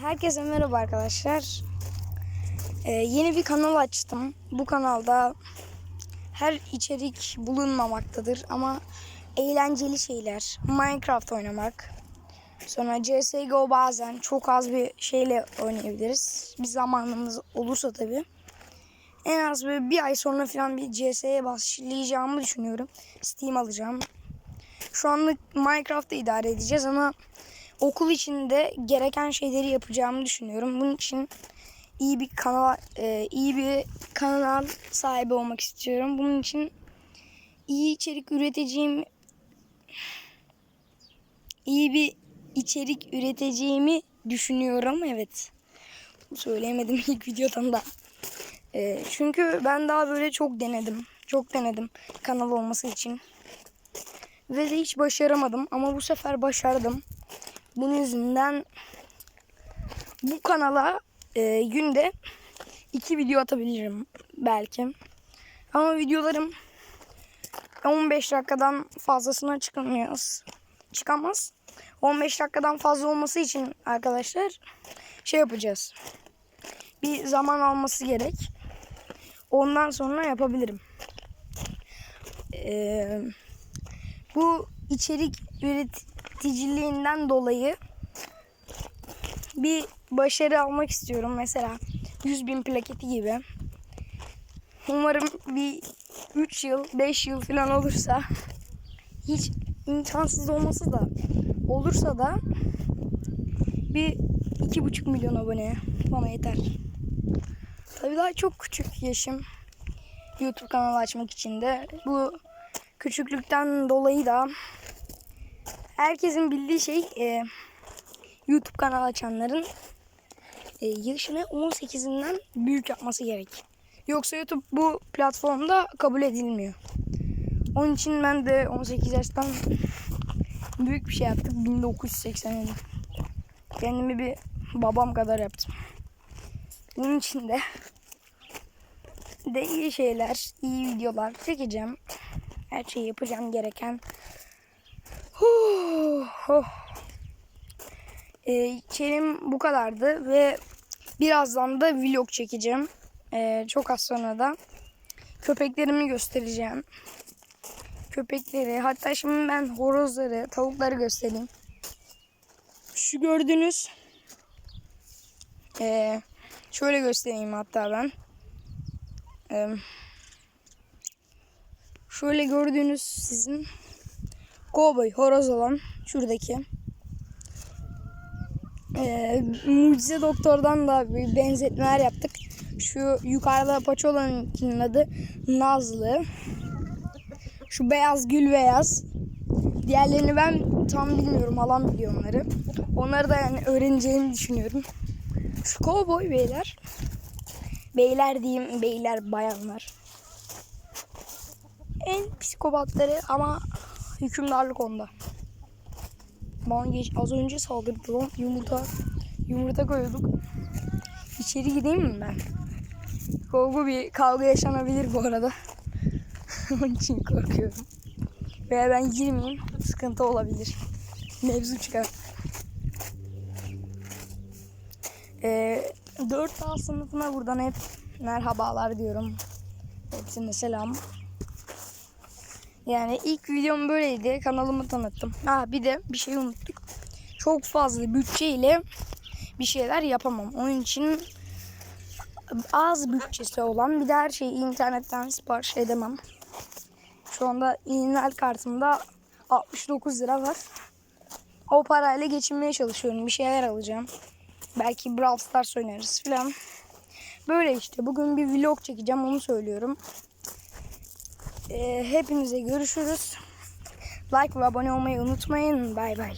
Herkese merhaba arkadaşlar. Ee, yeni bir kanal açtım. Bu kanalda her içerik bulunmamaktadır ama eğlenceli şeyler, Minecraft oynamak, sonra CSGO bazen çok az bir şeyle oynayabiliriz. Bir zamanımız olursa tabii. En az böyle bir ay sonra falan bir CS'ye başlayacağımı düşünüyorum. Steam alacağım. Şu anlık Minecraft'ta idare edeceğiz ama okul içinde gereken şeyleri yapacağımı düşünüyorum. Bunun için iyi bir kanal e, iyi bir kanal sahibi olmak istiyorum. Bunun için iyi içerik üreteceğim iyi bir içerik üreteceğimi düşünüyorum. Evet. Söyleyemedim ilk videodan da. E, çünkü ben daha böyle çok denedim. Çok denedim kanal olması için. Ve de hiç başaramadım ama bu sefer başardım. Bunun yüzünden bu kanala e, günde iki video atabilirim belki. Ama videolarım 15 dakikadan fazlasına çıkamıyoruz. Çıkamaz. 15 dakikadan fazla olması için arkadaşlar şey yapacağız. Bir zaman alması gerek. Ondan sonra yapabilirim. Eee bu içerik üreticiliğinden dolayı bir başarı almak istiyorum. Mesela 100 bin plaketi gibi. Umarım bir 3 yıl, 5 yıl falan olursa hiç imkansız olması da olursa da bir 2,5 milyon abone bana yeter. Tabii daha çok küçük yaşım. YouTube kanalı açmak için de bu küçüklükten dolayı da herkesin bildiği şey e, YouTube kanal açanların e, yaşını 18'inden büyük yapması gerek. Yoksa YouTube bu platformda kabul edilmiyor. Onun için ben de 18 yaştan büyük bir şey yaptım. 1987. Kendimi bir babam kadar yaptım. Bunun için de de iyi şeyler, iyi videolar çekeceğim. Her şeyi yapacağım gereken. Huh, huh. Ee, içerim bu kadardı ve birazdan da vlog çekeceğim. Ee, çok az sonra da köpeklerimi göstereceğim. Köpekleri hatta şimdi ben horozları, tavukları göstereyim. Şu gördüğünüz ee, şöyle göstereyim hatta ben. Ee, Şöyle gördüğünüz sizin kovboy horoz olan şuradaki. Ee, mucize doktordan da bir benzetmeler yaptık. Şu yukarıda paça olanın adı Nazlı. Şu beyaz gül beyaz. Diğerlerini ben tam bilmiyorum. Halam biliyor onları. Onları da yani öğreneceğimi düşünüyorum. Şu kovboy beyler. Beyler diyeyim beyler bayanlar en psikopatları ama hükümdarlık onda. Bana geç, az önce saldırdı lan yumurta. Yumurta koyduk. İçeri gideyim mi ben? Korku bir kavga yaşanabilir bu arada. Onun için korkuyorum. Veya ben girmeyeyim sıkıntı olabilir. Mevzu çıkar. Ee, 4A sınıfına buradan hep merhabalar diyorum. Hepsine selam. Yani ilk videom böyleydi. Kanalımı tanıttım. Ha bir de bir şey unuttuk. Çok fazla bütçeyle bir şeyler yapamam. Onun için az bütçesi olan bir de her şeyi internetten sipariş edemem. Şu anda inal kartımda 69 lira var. O parayla geçinmeye çalışıyorum. Bir şeyler alacağım. Belki Brawl Stars oynarız falan. Böyle işte. Bugün bir vlog çekeceğim onu söylüyorum. Ee, hepinize görüşürüz. Like ve abone olmayı unutmayın. Bay bay.